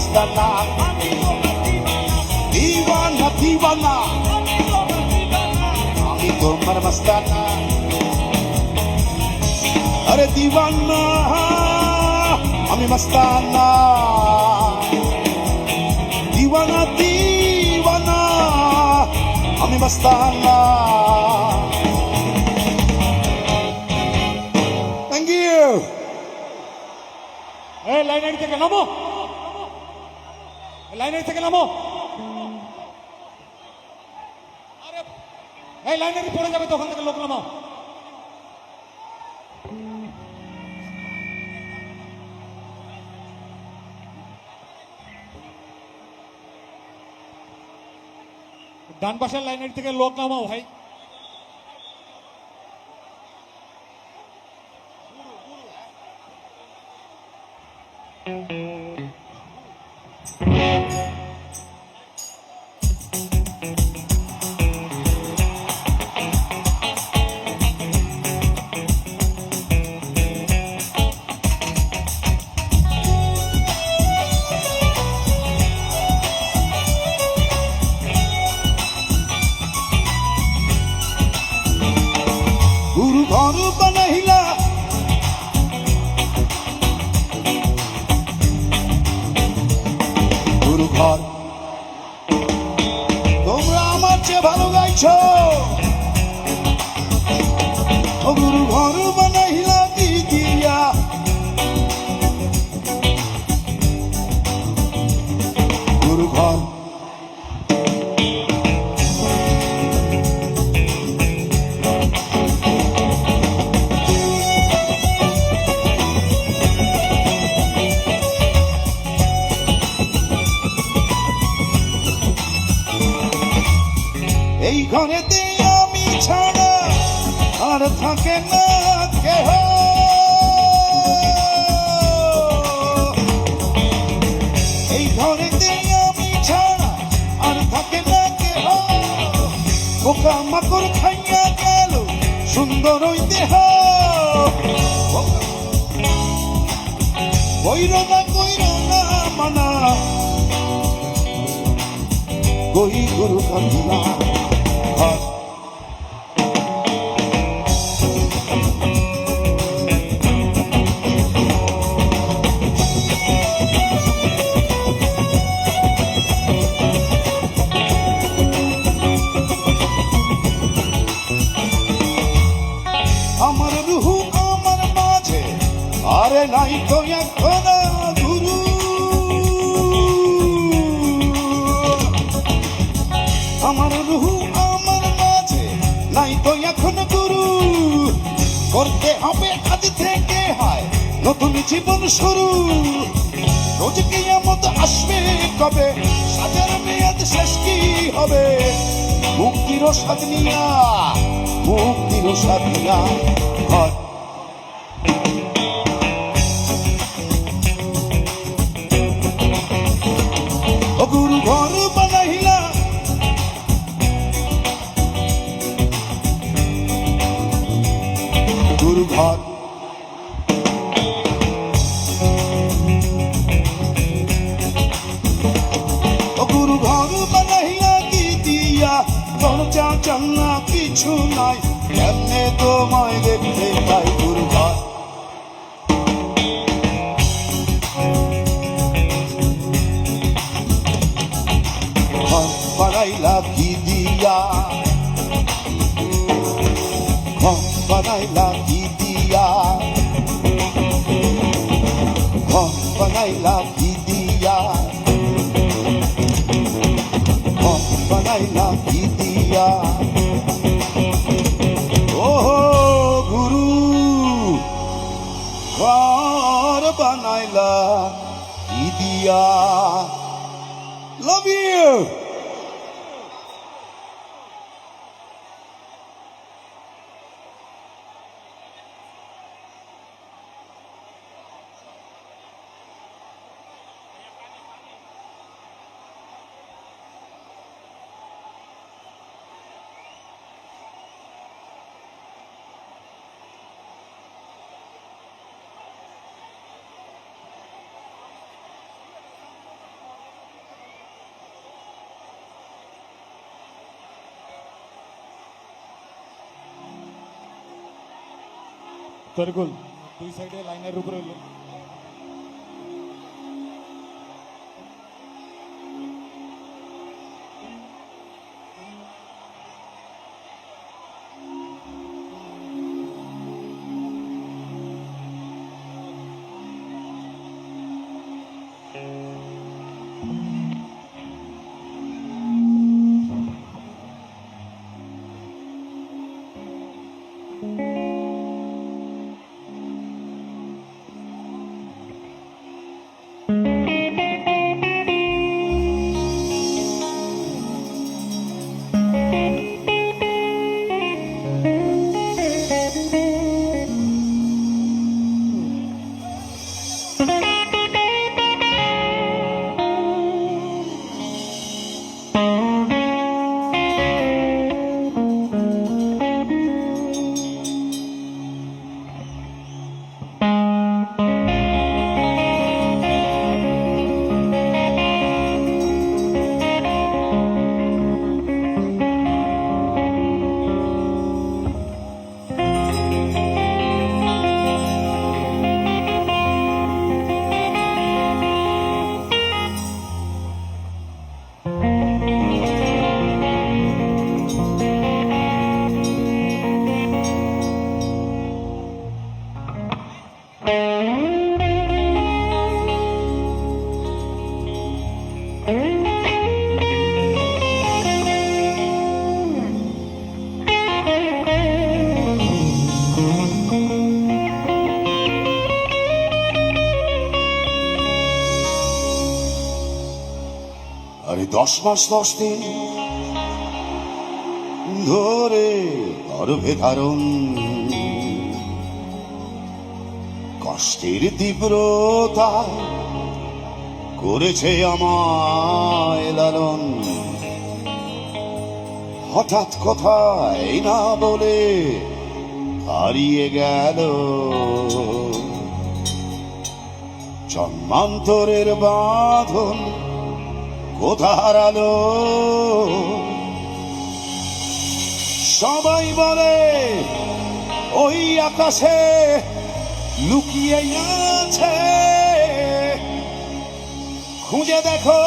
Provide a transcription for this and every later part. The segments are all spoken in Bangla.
मस्ताना दीवाना दीवाना আমি তোমার মস্তানা আরে দিওয়ানা আমি মস্তানা দিওয়ানা দিওয়ানা আমি মস্তানা থ্যাংক ইউ এই লাইনারি থেকে নামো লাইনারি থেকে নামো। আরে, এই লাইনারি পড়ে যাবে, তখন থেকে লোক নামাও। ডান পাশের লাইনের থেকে লোক নামাও, ভাই। গুরু ঘর এই ঘরেতে আমি ছাড়া আর থাকে না কেহ। এই আমি ছাড়া আর থাকে না কেহ পোকা মাকড় খাইয়া গেল, সুন্দর ওই দেহ কইর না কইর না মানা। কই গুরু কান্দিলা করতে হবে আজ থেকে হয়। নতুন জীবন শুরু। রোজ কিয়ামত আসবে কবে? সাজার মেয়াদ শেষ কি হবে? মুক্তির স্বাদ মুক্তির স্বাদ নিয়া ঘর। গুরু কিছু নাই। কেমনে তোমায় Love you. তরিকুল দুই সাইডে লাইনের উপরে দশ মাস দশ দিন ধরে গর্ভে ধারণ কষ্টের তীব্রতা করেছে আমায় লালন। হঠাৎ কোথায় না বলে হারিয়ে গেল। জন্মান্তরের বাঁধন কোথা হারালো সবাই বলে, ওই আকাশে লুকিয়ে আছে। খুঁজে দেখো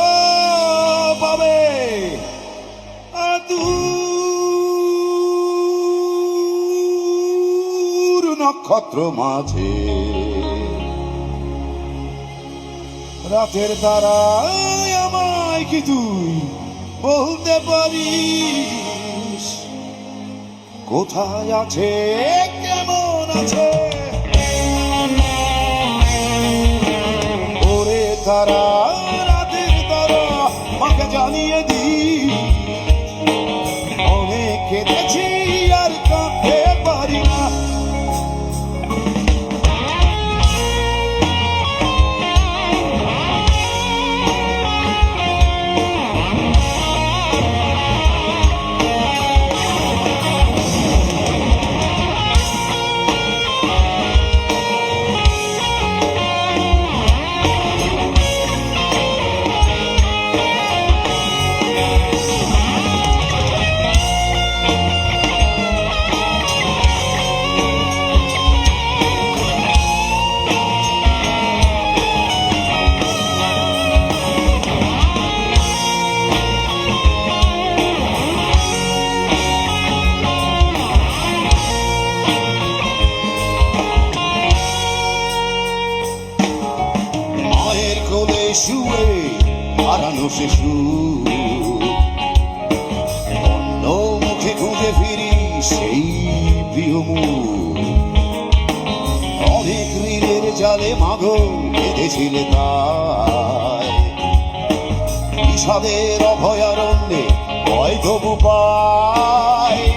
পাবে দূর নক্ষত্র মাঝে। রাতের তারা আমায় কি তুই বলতে পারিস? কোথায় আছে? কেমন আছে? 사랑. শিশু অন্য মুখে খুঁজে ফিরি সেই প্রিয় মুখ অনেক ঋণের জালে মাগো বেঁধেছিলে তাই। বিষাদের অভয়ারণ্যে হয়তো পায়।